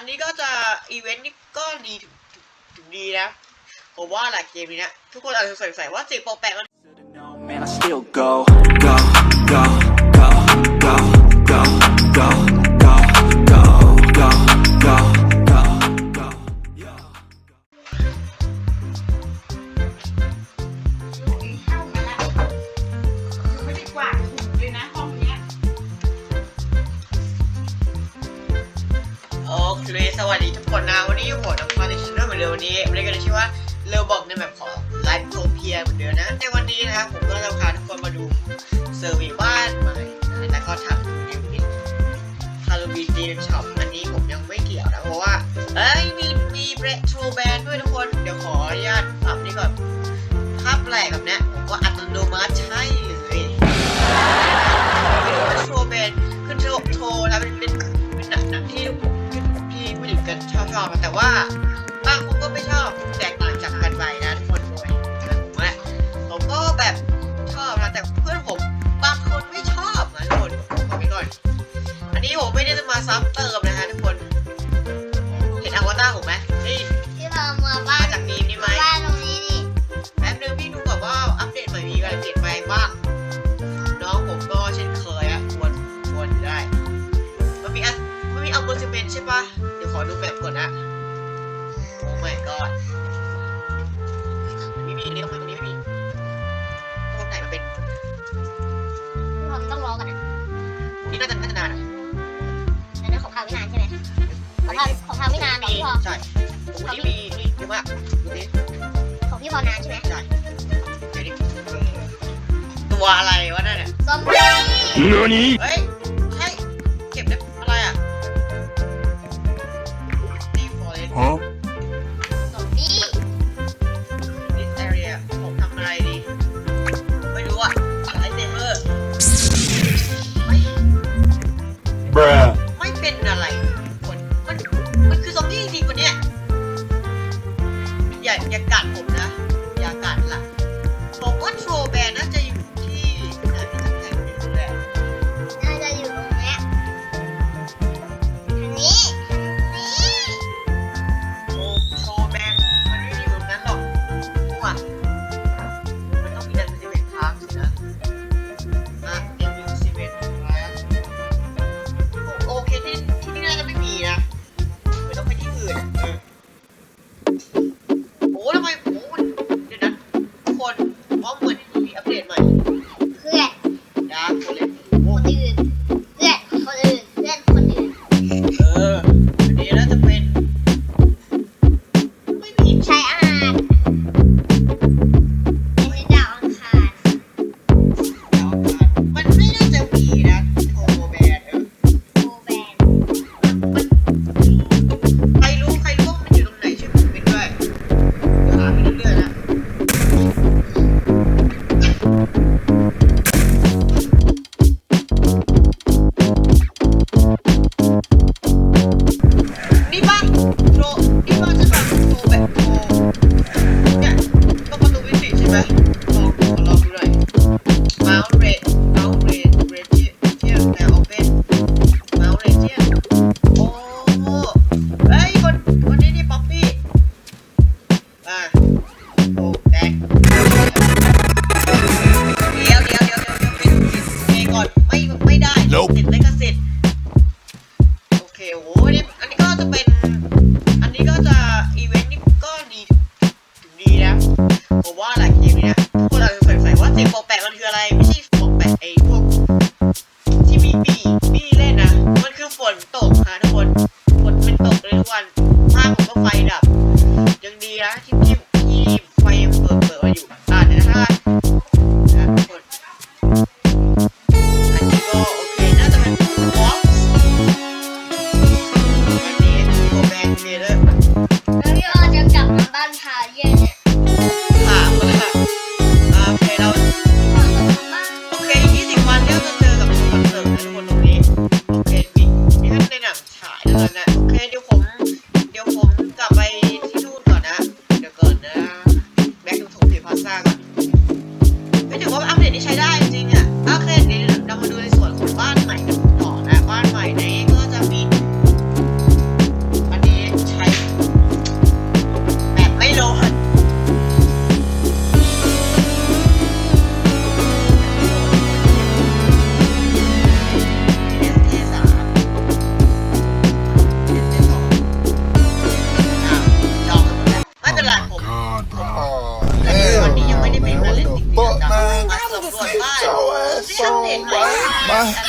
อันนี้ก็จะอีเวนต์นี้ก็ดีถึงดีนะ ผมว่าแหละเกมนี้นะ ทุกคนอาจจะสงสัยว่าเสียงปอกแปลกมัน วันนี้มัเรียกันชื่ว่าเราบอกในแบบของไลฟ์โซเพียเหมือนเดิมนะ ในวันนี้นะครับผมก็จะพาทุกคนมาดูเซอร์วิสบ้านใหม่นะแล้วก็ทำดิวิทฮาโลวีนดีมช็อปอันนี้ผมยังไม่เกี่ยวนะเพราะว่าเอ้ยมีมีเบรโทรแบนด้วยทุกคนเดี๋ยวขออนุญาตปรับนี่ก่อนภาพแปลกแบบนี้ผมก็อัตโนมัติใช่เลยเรโทรแบนขึ้นโทรโแล้วเป็นเป็นเป็นหนังที่ผมพี่ผู้หญิงกันชอบชอบแต่ว่า ชอบแตกต่างจากกันไปนะทุกคนเผมว่าผมก็แบบชอบนะแต่เพื่อนผมบางคนไม่ชอบนะทุกคนขอไปก่อน อันนี้ผมไม่ได้จะมาซ้ำเติมนะคะทุกคน นี่น่าจะน่าจะนานอะนนั้นของเราไม่นานใช่ไหมของเราของเราไม่นานของพี่ใช่มีมีเยอะมากดูดิของพี่พอนานใช่ไหมใช่ตัวอะไรวะนั่นเนี่ยซอมบี้何เฮ้ยใช่เก็บได้อะไรอะตีฟอร์เรนは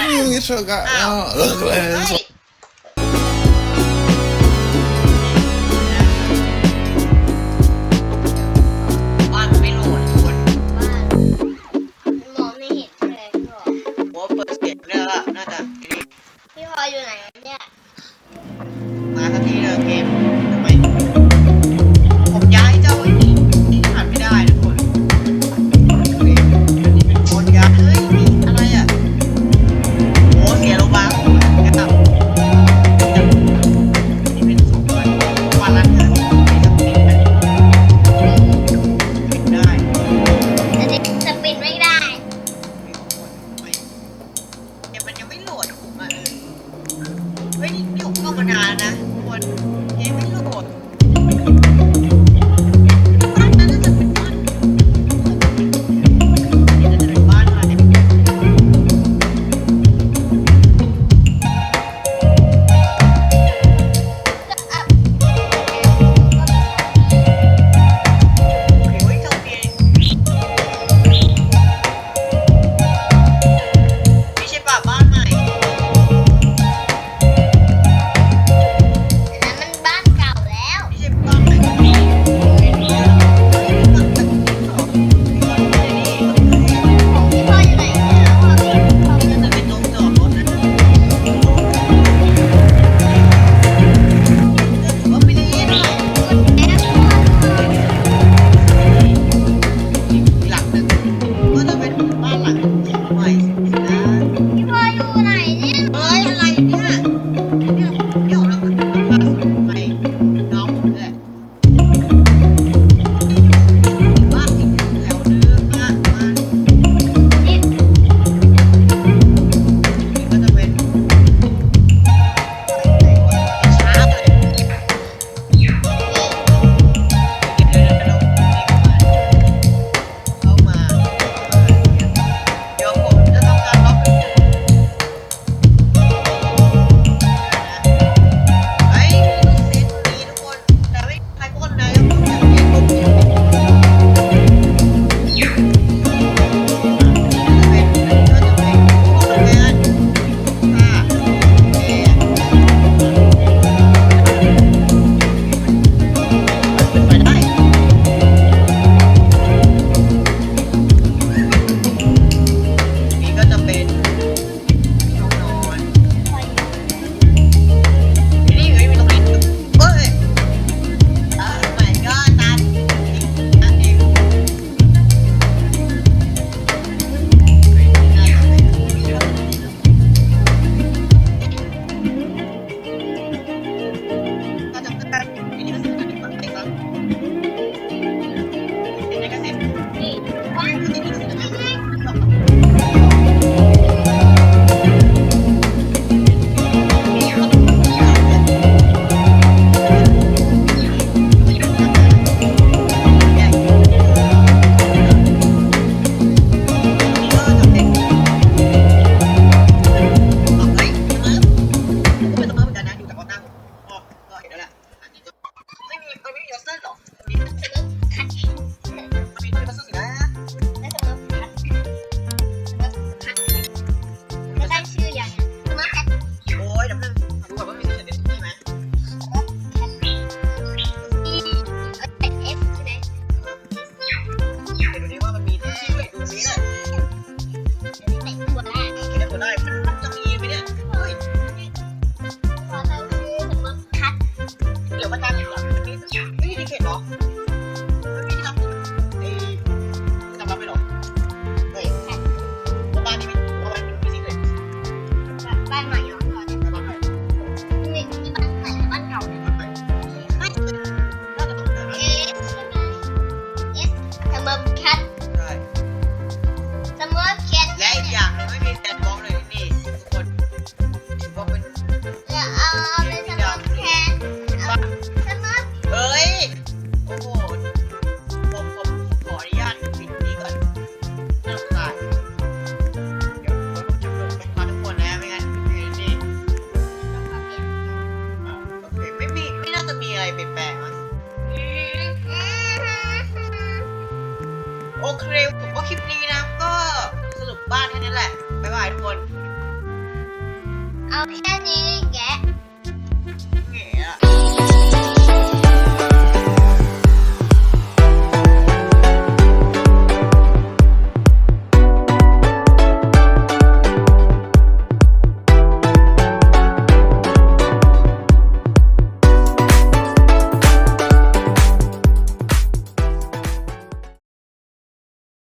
you get your goddamn oh, ugly ass.